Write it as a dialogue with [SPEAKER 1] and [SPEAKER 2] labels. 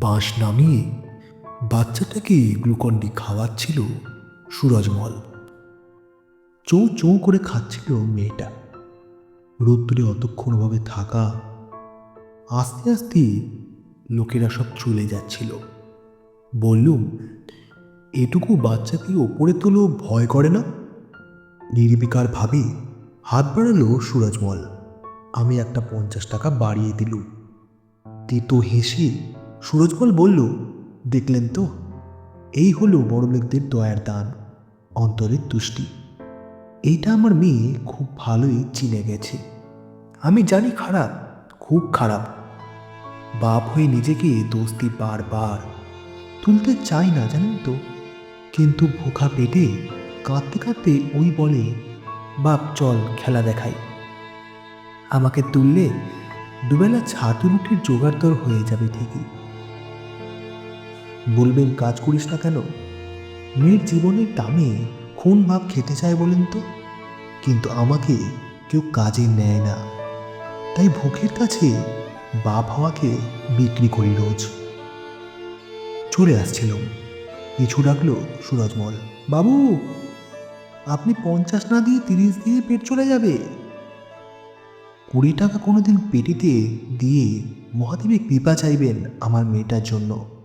[SPEAKER 1] বাঁশ নামিয়ে বাচ্চাটাকে গ্লুকন্ডি খাওয়াচ্ছিল সুরজমল। চৌ চৌ করে খাচ্ছিল মেয়েটা। রোদ্দুরে অতক্ষণভাবে থাকা আস্তে আস্তে লোকেরা সব চলে যাচ্ছিল। বললুম, এটুকু বাচ্চাকে ওপরে তোলো, ভয় করে না? নির্বিকার ভাবে হাত বাড়ালো সুরজমল। আমি একটা পঞ্চাশ টাকা বাড়িয়ে দিলুম। তেতো হেসে সুরজমল বলল, দেখলেন তো, এই হলো বড়লোকদের দয়ার দান, অন্তরের তুষ্টি। এইটা আমার মেয়ে খুব ভালোই চিনে গেছে। আমি জানি খারাপ, খুব খারাপ। বাপ হয়ে নিজেকে দোস্তি বারবার তুলতে চাই না, জানেন তো। কিন্তু ভোখা পেটে কাঁদতে কাঁদতে ওই বলে, বাপ, চল খেলা দেখাই। আমাকে তুললে দুবেলা ছাতু রুটির জোগাড়দর হয়ে যাবে ঠিকই। বলবেন, কাজ করিস না কেন? মেয়ের জীবনের দামে খুন ভাব খেতে চায় বলেন তো। কিন্তু আমাকে কেউ কাজে নেয় না। তাই ভোগের কাছে বাপ হওয়াকে বিক্রি করি রোজ। চলে আসছিলাম। পিছু ডাকলো সুরজমল, বাবু, আপনি পঞ্চাশ না দিয়ে তিরিশ দিয়ে পেট চলে যাবে? কুড়ি টাকা কোনোদিন পেটিতে দিয়ে মহাদেবে কৃপা চাইবেন আমার মেয়েটার জন্য।